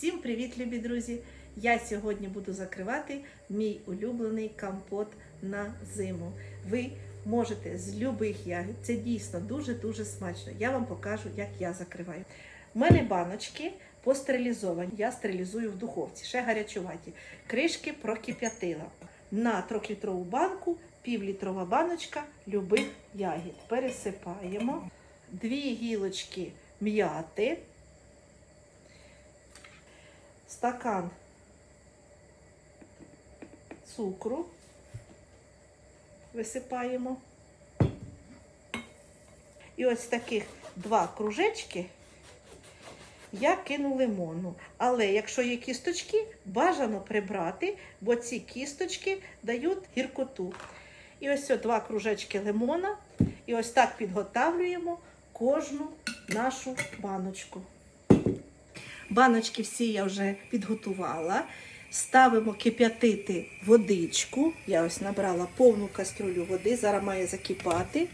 Всім привіт, любі друзі! Я сьогодні буду закривати мій улюблений компот на зиму. Ви можете з любих ягід. Це дійсно дуже-дуже смачно. Я вам покажу, як я закриваю. У мене баночки постерилізовані. Я стерилізую в духовці, ще гарячуваті. Кришки прокип'ятила. На 3-літрову банку півлітрова баночка любих ягід. Пересипаємо. Дві гілочки м'яти стакан цукру висипаємо. І ось таких два кружечки я кину лимону. Але якщо є кісточки, бажано прибрати, бо ці кісточки дають гіркоту. І ось це два кружечки лимона. І ось так підготавлюємо кожну нашу баночку. Баночки всі я вже підготувала. Ставимо кип'ятити водичку. Я ось набрала повну каструлю води, зараз має закипати.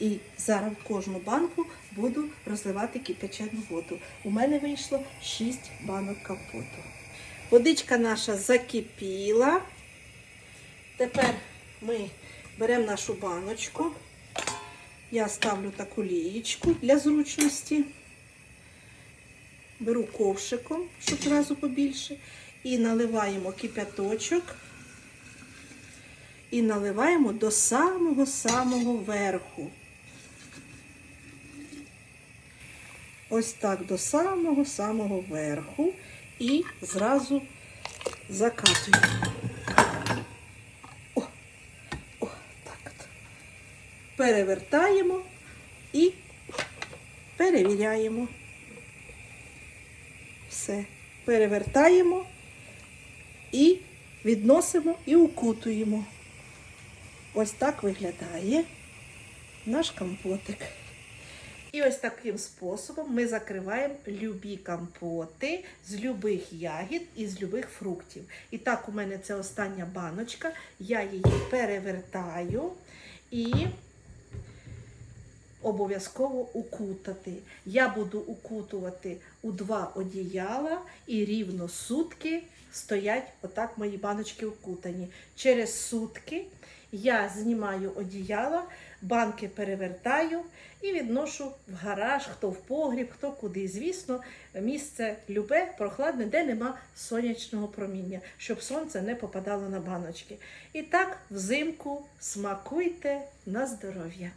І зараз в кожну банку буду розливати кипячену воду. У мене вийшло 6 банок компоту. Водичка наша закипіла. Тепер ми беремо нашу баночку. Я ставлю таку лієчку для зручності. Беру ковшиком, щоб зразу побільше, і наливаємо кипяточок. І наливаємо до самого-самого верху. Ось так до самого-самого верху. І зразу закатуємо. О, о, так. Перевертаємо і перевіряємо. Все. Перевертаємо і відносимо і укутуємо. Ось так виглядає наш компотик. І ось таким способом ми закриваємо любі компоти з любих ягід і з любих фруктів. І так, у мене це остання баночка. Я її перевертаю і обов'язково укутати. Я буду укутувати у два одіяла і рівно сутки стоять отак мої баночки укутані. Через сутки я знімаю одіяла, банки перевертаю і відношу в гараж, хто в погріб, хто куди. Звісно, місце любе, прохладне, де нема сонячного проміння, щоб сонце не попадало на баночки. І так, взимку смакуйте на здоров'я.